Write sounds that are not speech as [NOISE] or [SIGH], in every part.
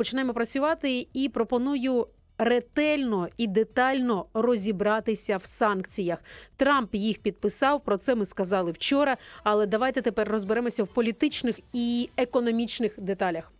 починаємо працювати і пропоную. Ретельно і детально розібратися в санкціях. Трамп їх підписав. Про це ми сказали вчора. Але давайте тепер розберемося в політичних і економічних деталях.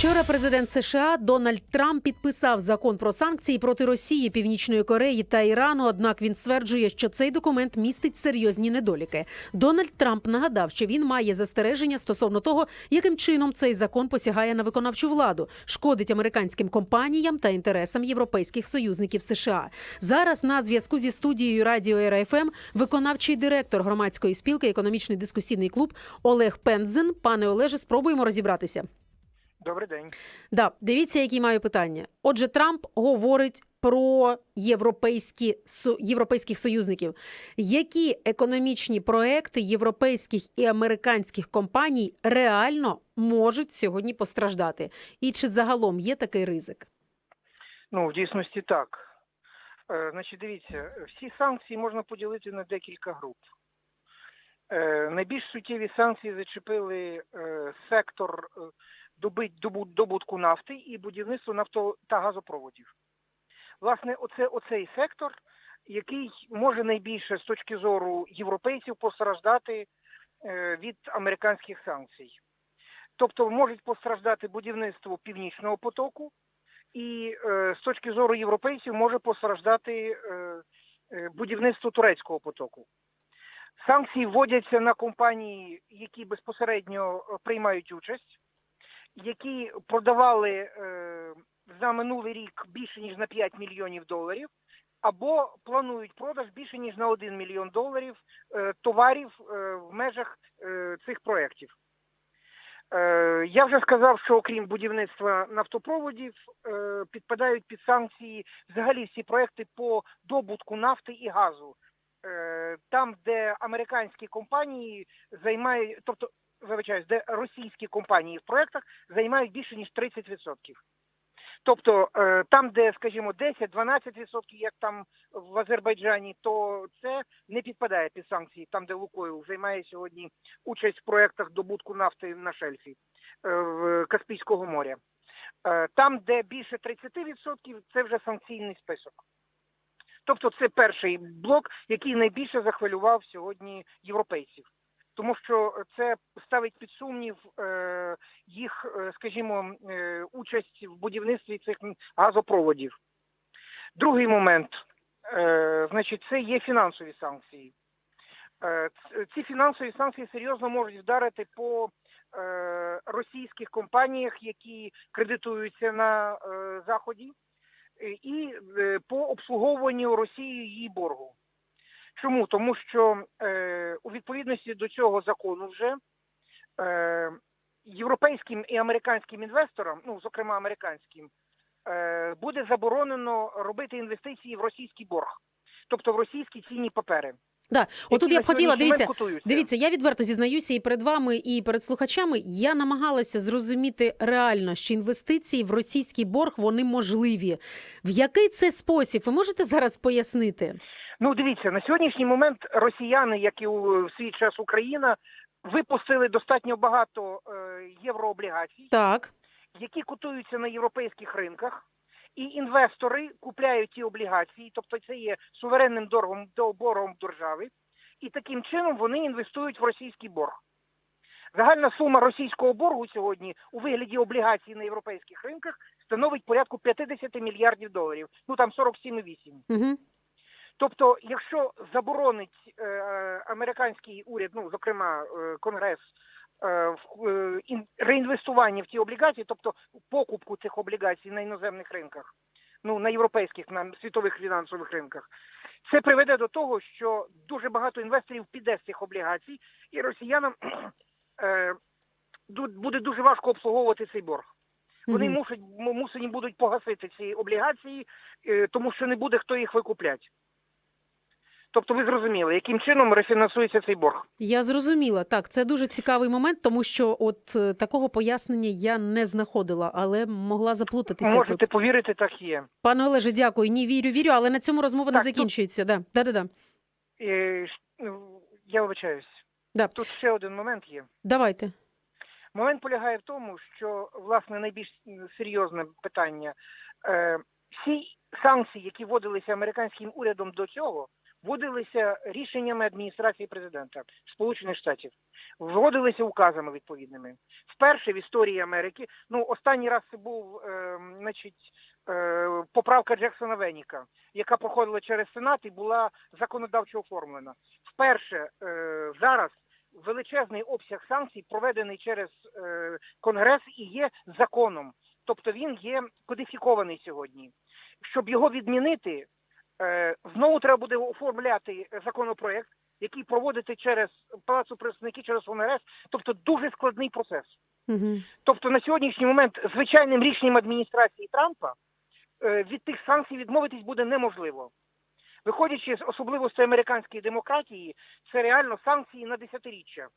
Вчора президент США Дональд Трамп підписав закон про санкції проти Росії, Північної Кореї та Ірану. Однак він стверджує, що цей документ містить серйозні недоліки. Дональд Трамп нагадав, що він має застереження стосовно того, яким чином цей закон посягає на виконавчу владу, шкодить американським компаніям та інтересам європейських союзників США. Зараз на зв'язку зі студією Радіо РФМ виконавчий директор громадської спілки Економічний дискусійний клуб Олег Пензен. Пане Олеже, спробуємо розібратися. Добрий день. Да, дивіться, які маю питання. Отже, Трамп говорить про європейські європейських союзників. Які економічні проекти європейських і американських компаній реально можуть сьогодні постраждати? І чи загалом є такий ризик? Ну, в дійсності так. Е, значить, дивіться, всі санкції можна поділити на декілька груп. Е, найбільш суттєві санкції зачепили е, сектор е, добутку нафти і будівництво нафто та газопроводів. Власне, оце, оцей сектор, який може найбільше з точки зору європейців постраждати е, від американських санкцій. Тобто можуть постраждати будівництво північного потоку, і е, з точки зору європейців може постраждати е, будівництво турецького потоку. Санкції вводяться на компанії, які безпосередньо приймають участь, які продавали е, за минулий рік більше ніж на 5 мільйонів доларів, або планують продаж більше ніж на 1 мільйон доларів е, товарів е, в межах цих проєктів. Я вже сказав, що окрім будівництва нафтопроводів підпадають під санкції взагалі всі проекти по добутку нафти і газу. Там, де американські компанії займають, тобто, вибачаюсь, де російські компанії в проектах займають більше ніж 30%. Тобто е, там, де, скажімо, 10-12%, як там в Азербайджані, то це не підпадає під санкції, там, де Лукойл займає сьогодні участь в проєктах добутку нафти на шельфі е, в Каспійського моря. Е, Там, де більше 30%, це вже санкційний список. Тобто це перший блок, який найбільше захвилював сьогодні європейців. Тому що це ставить під сумнів е, їх, е, скажімо, е, участь в будівництві цих газопроводів. Другий момент, значить, це є фінансові санкції. Ці фінансові санкції серйозно можуть вдарити по російських компаніях, які кредитуються на Заході, і по обслуговуванню Росії її боргу. Чому? Тому що е, у відповідності до цього закону вже е, європейським і американським інвесторам, ну, зокрема американським, е, буде заборонено робити інвестиції в російський борг, тобто в російські цінні папери. Да, отут я б хотіла, дивіться. Дивіться, я відверто зізнаюся і перед вами, і перед слухачами. Я намагалася зрозуміти реально, що інвестиції в російський борг вони можливі. В який це спосіб? Ви можете зараз пояснити? Ну, дивіться, на сьогоднішній момент росіяни, як і у в свій час Україна, випустили достатньо багато е, єврооблігацій, Так, які котуються на європейських ринках, і інвестори купляють ті облігації, тобто це є суверенним боргом до боргом держави, і таким чином вони інвестують в російський борг. Загальна сума російського боргу сьогодні у вигляді облігацій на європейських ринках становить порядку 50 мільярдів доларів. Ну там 47,8. угу. Тобто, якщо заборонить е, американський уряд, ну зокрема е, Конгрес, е, е, реінвестування в ті облігації, тобто покупку цих облігацій на іноземних ринках, ну на європейських, на світових фінансових ринках, це приведе до того, що дуже багато інвесторів піде з цих облігацій, і росіянам е, буде дуже важко обслуговувати цей борг. Вони Мгм. мусять му- мусені будуть погасити ці облігації, е, тому що не буде хто їх викупляти. Тобто ви зрозуміли, яким чином рефінансується цей борг. Я зрозуміла. Так, це дуже цікавий момент, тому що от е, такого пояснення я не знаходила, але могла заплутатися. Можете тут. повірити, так є. Пане Олеже, дякую. Ні, вірю, вірю, але на цьому розмова не Так, тут- закінчується. Да, да, да, да. Е, ну, я вибачаюсь. Да. Тут ще один момент є. Давайте. Момент полягає в тому, що власне найбільш серйозне питання. Е, всі санкції, які вводилися американським урядом до цього, вводилися рішеннями адміністрації президента Сполучених Штатів, вводилися указами відповідними. Вперше в історії Америки, ну останній раз це був, е, значить, е, поправка Джексона Веніка, яка проходила через Сенат і була законодавчо оформлена. Вперше е, зараз величезний обсяг санкцій проведений через е, Конгрес і є законом. Тобто він є кодифікований сьогодні. Щоб його відмінити, знову треба буде оформляти законопроект, який проводити через Палацу представників, через Конгрес. Тобто дуже складний процес. Угу. Тобто на сьогоднішній момент звичайним рішенням адміністрації Трампа е, від тих санкцій відмовитись буде неможливо. Виходячи з особливостей американської демократії, це реально санкції на десятиріччя.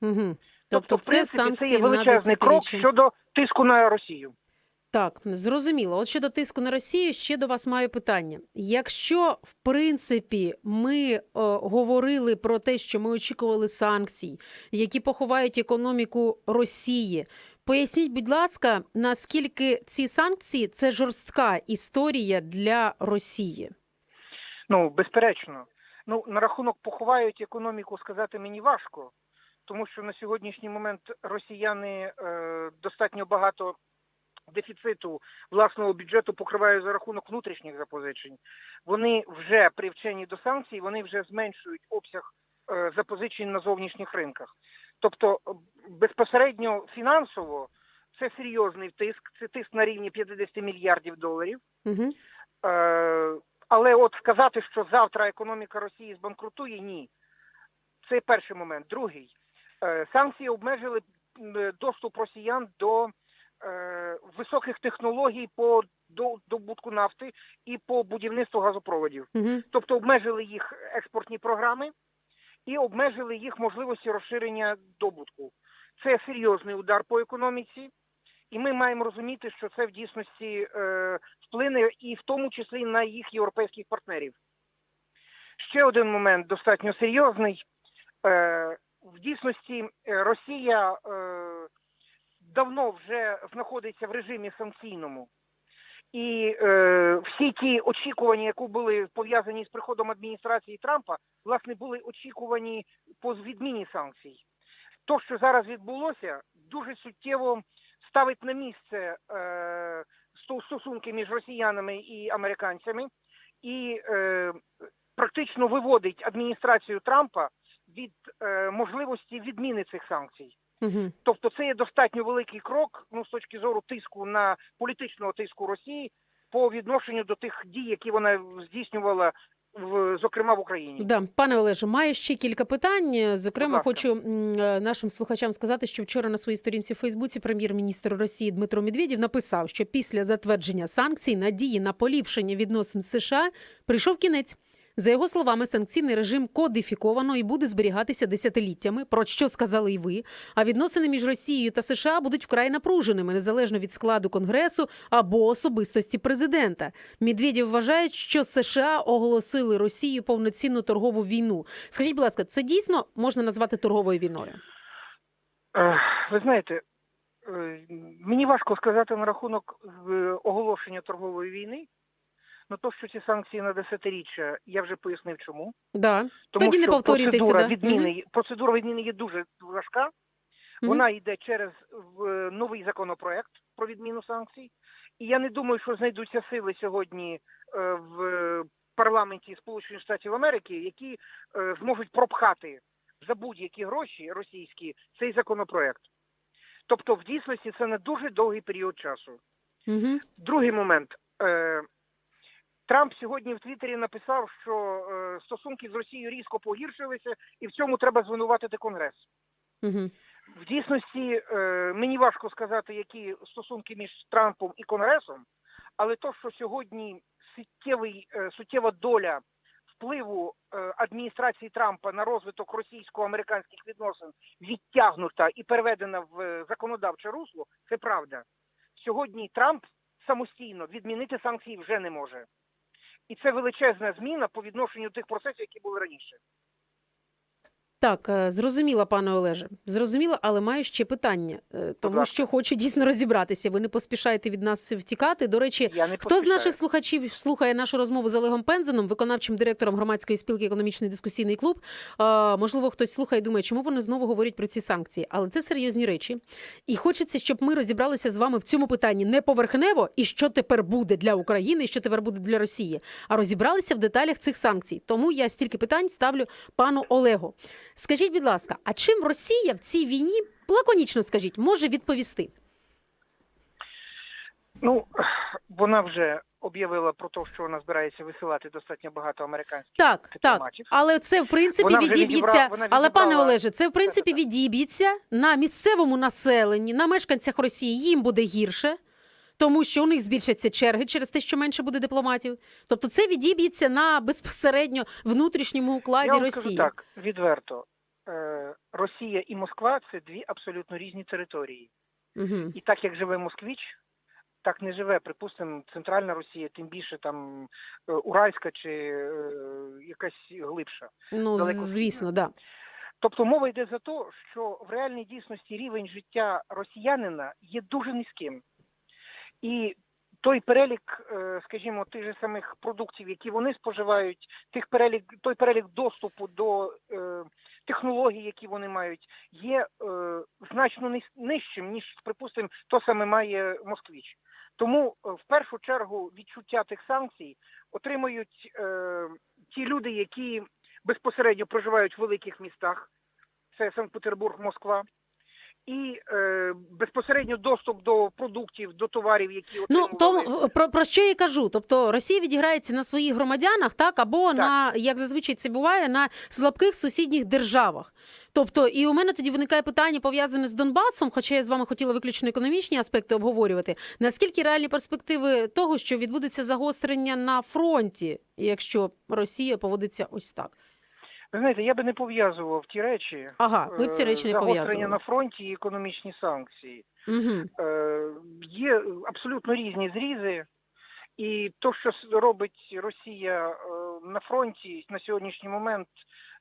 Угу. Тобто, в принципі, це санкції є величезний крок щодо тиску на Росію. Так, зрозуміло. От щодо тиску на Росію, ще до вас маю питання. Якщо в принципі ми е, говорили про те, що ми очікували санкцій, які поховають економіку Росії, поясніть, будь ласка, наскільки ці санкції це жорстка історія для Росії? Ну, безперечно. Ну, на рахунок поховають економіку сказати мені важко, тому що на сьогоднішній момент росіяни е, достатньо багато дефіциту власного бюджету покривають за рахунок внутрішніх запозичень. Вони вже привчені до санкцій, вони вже зменшують обсяг е, запозичень на зовнішніх ринках. Тобто безпосередньо фінансово це серйозний тиск, це тиск на рівні 50 мільярдів доларів. Угу. Але от сказати, що завтра економіка Росії збанкрутує, ні. Це перший момент. Другий. Е, санкції обмежили доступ росіян до високих технологій по добутку нафти і по будівництву газопроводів. Угу. Тобто обмежили їх експортні програми і обмежили їх можливості розширення добутку. Це серйозний удар по економіці, і ми маємо розуміти, що це в дійсності е, вплине і в тому числі на їх європейських партнерів. Ще один момент достатньо серйозний. Е, в дійсності е, Росія е, давно вже знаходиться в режимі санкційному. І е, всі ті очікування, які були пов'язані з приходом адміністрації Трампа, власне, були очікувані по відміні санкцій. То, що зараз відбулося, дуже суттєво ставить на місце е, стосунки між росіянами і американцями і е, практично виводить адміністрацію Трампа від е, можливості відміни цих санкцій. Угу. Тобто це є достатньо великий крок ну, з точки зору тиску на політичного тиску Росії по відношенню до тих дій, які вона здійснювала в зокрема в Україні. Да, пане Олеже, маю ще кілька питань. Зокрема, хочу нашим слухачам сказати, що вчора на своїй сторінці в Фейсбуці прем'єр-міністр Росії Дмитро Медведєв написав, що після затвердження санкцій надії на поліпшення відносин США прийшов кінець. За його словами, санкційний режим кодифіковано і буде зберігатися десятиліттями, про що сказали і ви. А відносини між Росією та США будуть вкрай напруженими, незалежно від складу конгресу або особистості президента. Медведєв вважає, що США оголосили Росію повноцінну торгову війну. Скажіть, будь ласка, це дійсно можна назвати торговою війною? Е, Ви знаєте, е, мені важко сказати на рахунок е, оголошення торгової війни. Ну то, що ці санкції на десятиріччя, я вже пояснив чому. Да. Тому Тоді що повторюйтеся, процедура да. відміни, процедура відміни є дуже важка. Мгм. Вона йде через новий законопроект про відміну санкцій. І я не думаю, що знайдуться сили сьогодні е, в парламенті Сполучених Штатів Америки, які е, зможуть пропхати за будь-які гроші російські цей законопроект. Тобто, в дійсності це на дуже довгий період часу. Угу. Другий момент. Трамп сьогодні в Твіттері написав, що е, стосунки з Росією різко погіршилися, і в цьому треба звинуватити Конгрес. Угу. В дійсності е, мені важко сказати, які стосунки між Трампом і Конгресом, але то, що сьогодні суттєвий, е, суттєва доля впливу адміністрації Трампа на розвиток російсько-американських відносин відтягнута і переведена в законодавче русло, це правда. Сьогодні Трамп самостійно відмінити санкції вже не може. І це величезна зміна по відношенню тих процесів, які були раніше. Так, е, зрозуміла, пане Олеже. Зрозуміла, але маю ще питання, е, тому що хочу дійсно розібратися. Ви не поспішаєте від нас втікати. До речі, Хто з наших слухачів слухає нашу розмову з Олегом Пензеном, виконавчим директором громадської спілки економічний дискусійний клуб? Е, можливо, хтось слухає і думає, чому вони знову говорять про ці санкції, але це серйозні речі. І хочеться, щоб ми розібралися з вами в цьому питанні не поверхнево, і що тепер буде для України, і що тепер буде для Росії, а розібралися в деталях цих санкцій. Тому я стільки питань ставлю пану Олегу. Скажіть, будь ласка, а чим Росія в цій війні лаконічно скажіть, може відповісти? Ну, вона вже об'явила про те, що вона збирається висилати достатньо багато американських Так, так. Але це в принципі Вона відіб'ється. відібра- Але пане Олеже, це в принципі відіб'ється на місцевому населенні, на мешканцях Росії. Їм буде гірше. Тому що у них збільшаться черги через те, що менше буде дипломатів. Тобто це відіб'ється на безпосередньо внутрішньому укладі Я вам Росії. скажу так, відверто. Е, Росія і Москва це дві абсолютно різні території. Угу. І так як живе Москвіч, так не живе, припустимо, центральна Росія, тим більше там е, Уральська чи е, якась глибша. Ну, далеко звісно, да. Тобто мова йде за те, що в реальній дійсності рівень життя росіянина є дуже низьким. І той перелік, е, скажімо, тих же самих продуктів, які вони споживають, тих перелік, той перелік доступу до е, технологій, які вони мають, є е, значно нижчим, ніж, припустимо, то саме має Москвіч. Тому е, в першу чергу відчуття тих санкцій отримують е, ті люди, які безпосередньо проживають в великих містах, це Санкт-Петербург, Москва, і е, безпосередньо доступ до продуктів, до товарів, які Ну отримували. то про, про що я кажу? Тобто Росія відіграється на своїх громадянах, так або на як зазвичай це буває, на слабких сусідніх державах. Тобто, і у мене тоді виникає питання пов'язане з Донбасом, хоча я з вами хотіла виключно економічні аспекти обговорювати. Наскільки реальні перспективи того, що відбудеться загострення на фронті, якщо Росія поводиться ось так? Ви знаєте, я би не пов'язував ті речі. Ага, ви б ці е, речі не пов'язували. на фронті і економічні санкції. Угу. Е, є абсолютно різні зрізи, і то, що робить Росія е, на фронті на сьогоднішній момент,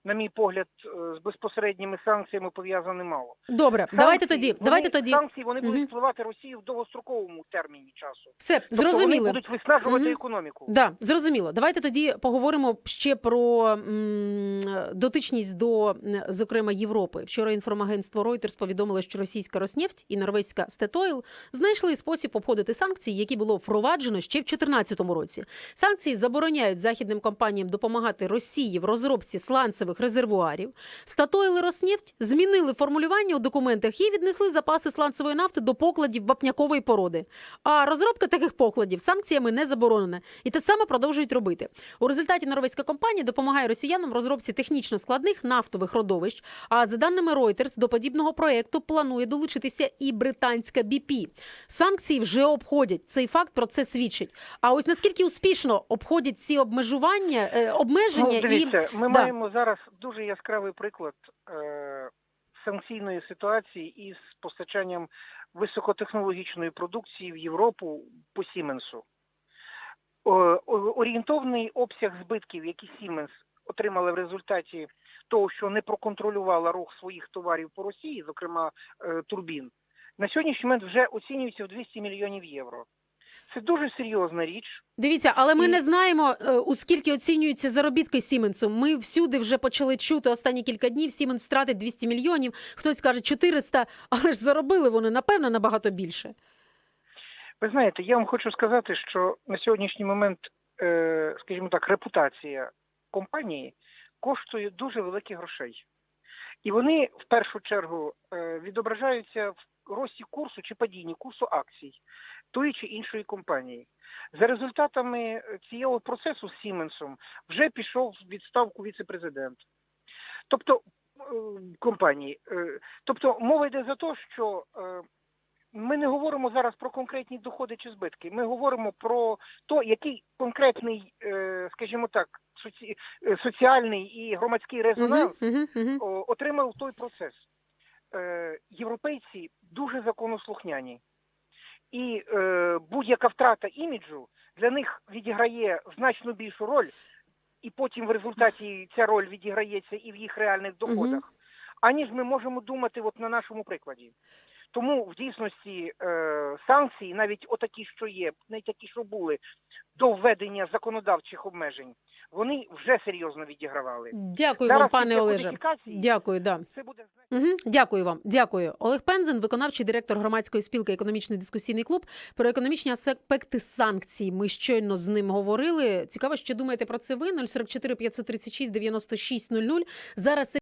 на мій погляд, е, з безпосередніми санкціями пов'язане мало. Добре, Санкції, давайте тоді. вони- Давайте тоді. Санкції вони Мгм. будуть впливати Росію в довгостроковому терміні часу. Все Тобто зрозуміло. вони будуть виснажувати Мгм. економіку. Да, зрозуміло. Давайте тоді поговоримо ще про м, дотичність до, зокрема, Європи. Вчора інформагентство Reuters повідомило, що російська Роснефть і норвезька Стетойл знайшли спосіб обходити санкції, які було впроваджено ще в 2014 році. Санкції забороняють західним компаніям допомагати Росії в розробці сланцевих резервуарів. Статойл і Роснефть змінили формулювання у документах і віднесли запаси сланцевої нафти до покладів вапнякової породи. А розробка таких покладів санкціями не заборонена. І те саме продовжують робити. У результаті норвезька компанія допомагає росіянам в розробці технічно складних нафтових родовищ. А за даними Reuters, до подібного проекту планує долучитися і британська BP. Санкції вже обходять. Цей факт про це свідчить. А ось наскільки успішно обходять ці обмежування, е, обмеження Ну, і ми да. маємо зараз дуже яскравий приклад е, санкційної ситуації із постачанням високотехнологічної продукції в Європу по Сіменсу. О- орієнтовний обсяг збитків, які Сіменс отримали в результаті того, що не проконтролювала рух своїх товарів по Росії, зокрема е, турбін, на сьогоднішній момент вже оцінюється в 200 мільйонів євро. Це дуже серйозна річ. Дивіться, але ми І- не знаємо, е, у скільки оцінюються заробітки Сіменсу. Ми всюди вже почали чути останні кілька днів. Сіменс втратить 200 мільйонів. Хтось каже 400, [LAUGHS] але ж заробили вони напевно набагато більше. Ви знаєте, я вам хочу сказати, що на сьогоднішній момент, е, скажімо так, репутація компанії коштує дуже великих грошей. І вони в першу чергу е, відображаються в рості курсу чи падінні курсу акцій тої чи іншої компанії. За результатами е, цього процесу з Сіменсом вже пішов в відставку віце-президент. Тобто е, компанії. Е, Тобто мова йде за те, що ми не говоримо зараз про конкретні доходи чи збитки. Ми говоримо про те, який конкретний, скажімо так, соці... соціальний і громадський резонанс Угу, угу, угу. о, отримав той процес. Європейці дуже законослухняні. І е, будь-яка втрата іміджу для них відіграє значно більшу роль, і потім в результаті ця роль відіграється і в їх реальних доходах, аніж ми можемо думати от на нашому прикладі. Тому в дійсності е, санкції, навіть отакі, що є, навіть такі, що були до введення законодавчих обмежень, вони вже серйозно відігравали. Дякую вам, пане Олеже. Дякую, да. Це буде Угу, дякую вам. Дякую. Олег Пензен, виконавчий директор громадської спілки Економічний дискусійний клуб. Про економічні аспекти санкцій. Ми щойно з ним говорили. Цікаво, що думаєте про це ви? 044 536 96 00. Зараз